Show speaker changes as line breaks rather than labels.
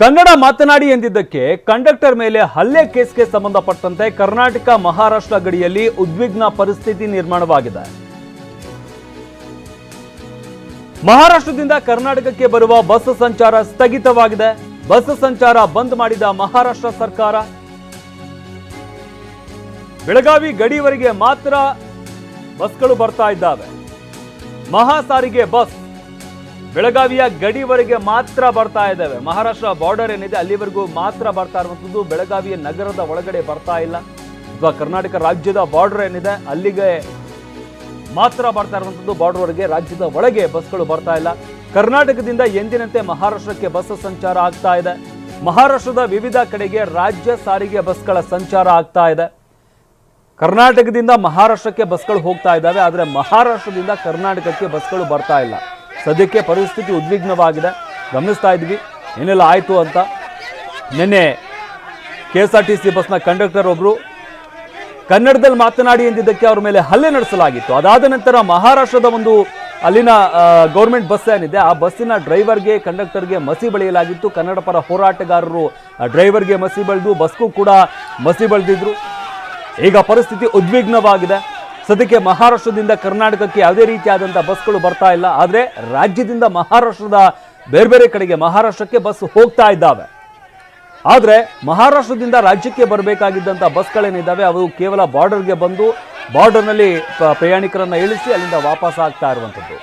ಕನ್ನಡ ಮಾತನಾಡಿ ಎಂದಿದ್ದಕ್ಕೆ ಕಂಡಕ್ಟರ್ ಮೇಲೆ ಹಲ್ಲೆ ಕೇಸ್ಗೆ ಸಂಬಂಧಪಟ್ಟಂತೆ ಕರ್ನಾಟಕ ಮಹಾರಾಷ್ಟ್ರ ಗಡಿಯಲ್ಲಿ ಉದ್ವಿಗ್ನ ಪರಿಸ್ಥಿತಿ ನಿರ್ಮಾಣವಾಗಿದೆ. ಮಹಾರಾಷ್ಟ್ರದಿಂದ ಕರ್ನಾಟಕಕ್ಕೆ ಬರುವ ಬಸ್ ಸಂಚಾರ ಸ್ಥಗಿತವಾಗಿದೆ. ಬಸ್ ಸಂಚಾರ ಬಂದ್ ಮಾಡಿದ ಮಹಾರಾಷ್ಟ್ರ ಸರ್ಕಾರ. ಬೆಳಗಾವಿ ಗಡಿವರೆಗೆ ಮಾತ್ರ ಬಸ್ಗಳು ಬರ್ತಾ ಇದ್ದಾವೆ. ಮಹಾ ಸಾರಿಗೆ ಬಸ್ ಬೆಳಗಾವಿಯ ಗಡಿವರೆಗೆ ಮಾತ್ರ ಬರ್ತಾ ಇದ್ದಾವೆ. ಮಹಾರಾಷ್ಟ್ರ ಬಾರ್ಡರ್ ಏನಿದೆ, ಅಲ್ಲಿವರೆಗೂ ಮಾತ್ರ ಬರ್ತಾ ಇರುವಂಥದ್ದು. ಬೆಳಗಾವಿಯ ನಗರದ ಒಳಗಡೆ ಬರ್ತಾ ಇಲ್ಲ. ಅಥವಾ ಕರ್ನಾಟಕ ರಾಜ್ಯದ ಬಾರ್ಡರ್ ಏನಿದೆ, ಅಲ್ಲಿಗೆ ಮಾತ್ರ ಬರ್ತಾ ಇರುವಂಥದ್ದು. ಬಾರ್ಡರ್ ವರೆಗೆ ರಾಜ್ಯದ ಒಳಗೆ ಬಸ್ಗಳು ಬರ್ತಾ ಇಲ್ಲ. ಕರ್ನಾಟಕದಿಂದ ಎಂದಿನಂತೆ ಮಹಾರಾಷ್ಟ್ರಕ್ಕೆ ಬಸ್ ಸಂಚಾರ ಆಗ್ತಾ ಇದೆ. ಮಹಾರಾಷ್ಟ್ರದ ವಿವಿಧ ಕಡೆಗೆ ರಾಜ್ಯ ಸಾರಿಗೆ ಬಸ್ಗಳ ಸಂಚಾರ ಆಗ್ತಾ ಇದೆ. ಕರ್ನಾಟಕದಿಂದ ಮಹಾರಾಷ್ಟ್ರಕ್ಕೆ ಬಸ್ಗಳು ಹೋಗ್ತಾ ಇದ್ದಾವೆ, ಆದರೆ ಮಹಾರಾಷ್ಟ್ರದಿಂದ ಕರ್ನಾಟಕಕ್ಕೆ ಬಸ್ಗಳು ಬರ್ತಾ ಇಲ್ಲ. ಸದ್ಯಕ್ಕೆ ಪರಿಸ್ಥಿತಿ ಉದ್ವಿಗ್ನವಾಗಿದೆ. ಗಮನಿಸ್ತಾ ಇದ್ವಿ. ಏನೆಲ್ಲ ಆಯಿತು ಅಂತ. ನಿನ್ನೆ K S R T C ಬಸ್ನ ಕಂಡಕ್ಟರ್ ಒಬ್ಬರು ಕನ್ನಡದಲ್ಲಿ ಮಾತನಾಡಿ ಎಂದಿದ್ದಕ್ಕೆ ಅವ್ರ ಮೇಲೆ ಹಲ್ಲೆ ನಡೆಸಲಾಗಿತ್ತು. ಅದಾದ ನಂತರ ಮಹಾರಾಷ್ಟ್ರದ ಒಂದು ಅಲ್ಲಿನ ಗೌರ್ಮೆಂಟ್ ಬಸ್ ಏನಿದೆ, ಆ ಬಸ್ಸಿನ ಡ್ರೈವರ್ಗೆ, ಕಂಡಕ್ಟರ್ಗೆ ಮಸಿ ಬಳಿಯಲಾಗಿತ್ತು. ಕನ್ನಡ ಪರ ಹೋರಾಟಗಾರರು ಡ್ರೈವರ್ಗೆ ಮಸಿ ಬಳಿದು ಬಸ್ಗೂ ಕೂಡ ಮಸಿ ಬಳಿದಿದ್ರು. ಈಗ ಪರಿಸ್ಥಿತಿ ಉದ್ವಿಗ್ನವಾಗಿದೆ. ಸದ್ಯಕ್ಕೆ ಮಹಾರಾಷ್ಟ್ರದಿಂದ ಕರ್ನಾಟಕಕ್ಕೆ ಯಾವುದೇ ರೀತಿಯಾದಂಥ ಬಸ್ಗಳು ಬರ್ತಾ ಇಲ್ಲ. ಆದರೆ ರಾಜ್ಯದಿಂದ ಮಹಾರಾಷ್ಟ್ರದ ಬೇರೆ ಬೇರೆ ಕಡೆಗೆ ಮಹಾರಾಷ್ಟ್ರಕ್ಕೆ ಬಸ್ ಹೋಗ್ತಾ ಇದ್ದಾವೆ. ಆದರೆ ಮಹಾರಾಷ್ಟ್ರದಿಂದ ರಾಜ್ಯಕ್ಕೆ ಬರಬೇಕಾಗಿದ್ದಂಥ ಬಸ್ಗಳೇನಿದ್ದಾವೆ, ಅವು ಕೇವಲ ಬಾರ್ಡರ್ಗೆ ಬಂದು ಬಾರ್ಡರ್ನಲ್ಲಿ ಪ್ರಯಾಣಿಕರನ್ನು ಇಳಿಸಿ ಅಲ್ಲಿಂದ ವಾಪಸ್ ಆಗ್ತಾ ಇರುವಂಥದ್ದು.